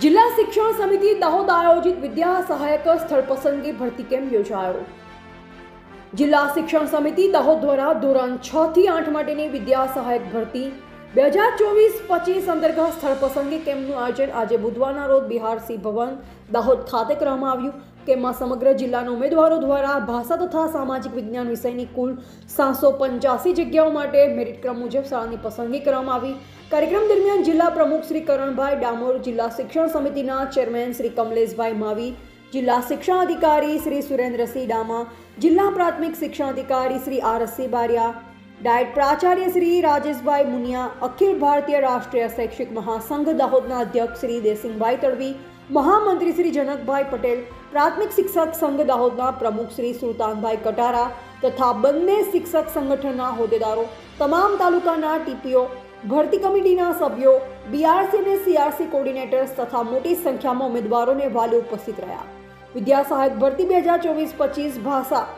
જિલ્લા શિક્ષણ સમિતિ દાહોદ આયોજિત વિદ્યા સહાયક સ્થળ પસંદગી ભરતી કેમ્પ યોજાયો. જિલ્લા શિક્ષણ સમિતિ દાહોદ દ્વારા ધોરણ છ થી આઠ માટેની વિદ્યા સહાયક ભરતી, બે હજાર ચોવીસ પચીસ અંતર્ગત સ્થળ પસંદગી કેમ્પનું આયોજન આજે બુધવારના રોજ બિહાર સિંહ ભવન દાહોદ ખાતે કરવામાં આવ્યું. કેમ્પમાં સમગ્ર જિલ્લાના ઉમેદવારો દ્વારા ભાષા તથા સામાજિક વિજ્ઞાન વિષયની કુલ સાતસો પંચ્યાસી જગ્યાઓ માટે મેરિટ ક્રમ મુજબ શાળાની પસંદગી કરવામાં આવી. કાર્યક્રમ દરમિયાન જિલ્લા પ્રમુખ શ્રી કરણભાઈ ડામોર, જિલ્લા શિક્ષણ સમિતિના ચેરમેન શ્રી કમલેશભાઈ માવી, જિલ્લા શિક્ષણ અધિકારી શ્રી સુરેન્દ્રસિંહ ડામા, જિલ્લા પ્રાથમિક શિક્ષણ અધિકારી Shri R C Bariya DIET પ્રાચાર્ય Shri Rajeshbhai Muniya, Akhil Bharatiya Rashtriya શૈક્ષિક મહાસંઘ દાહોદના અધ્યક્ષ શ્રી દેસિંગભાઈ તડવી, મહામંત્રી શ્રી જનકભાઈ પટેલ, પ્રાથમિક શિક્ષક સંઘ દાહોદના પ્રમુખ શ્રી સુલતાનભાઈ કટારા તથા બંને શિક્ષક સંગઠનના હોદ્દેદારો, તમામ તાલુકાના ટીપીઓ, ભરતી કમિટીના સભ્યો, બીઆરસી અને સીઆરસી કોર્ડિનેટર્સ તથા મોટી સંખ્યામાં ઉમેદવારોને વાલી ઉપસ્થિત રહ્યા. વિદ્યા સહાયક ભરતી બે હજાર ચોવીસ પચીસ ભાષા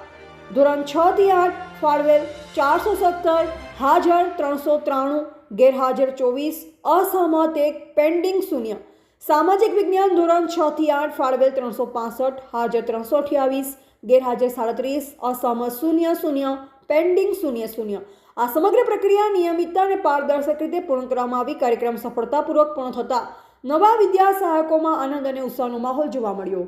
ધોરણ છ થી આઠ, ફાળવેલ ચારસો સત્તર, હાજર ત્રણસો ત્રાણું, ગેરહાજર ચોવીસ અસહમત એક, પેન્ડિંગ શૂન્ય. સામાજિક વિજ્ઞાન ધોરણ છ થી આઠ, ફાળવેલ ત્રણસો પાસઠ, હાજર ત્રણસો અઠ્યાવીસ, ગેરહાજર સાડત્રીસ અસહમત શૂન્ય શૂન્ય, પેન્ડિંગ શૂન્ય શૂન્ય. આ સમગ્ર પ્રક્રિયા નિયમિતતા અને પારદર્શક રીતે પૂર્ણ કરવામાં આવી. કાર્યક્રમ સફળતાપૂર્વક પૂર્ણ થતા નવા વિદ્યા સહાયકોમાં આનંદ અને ઉત્સાહનો માહોલ જોવા મળ્યો.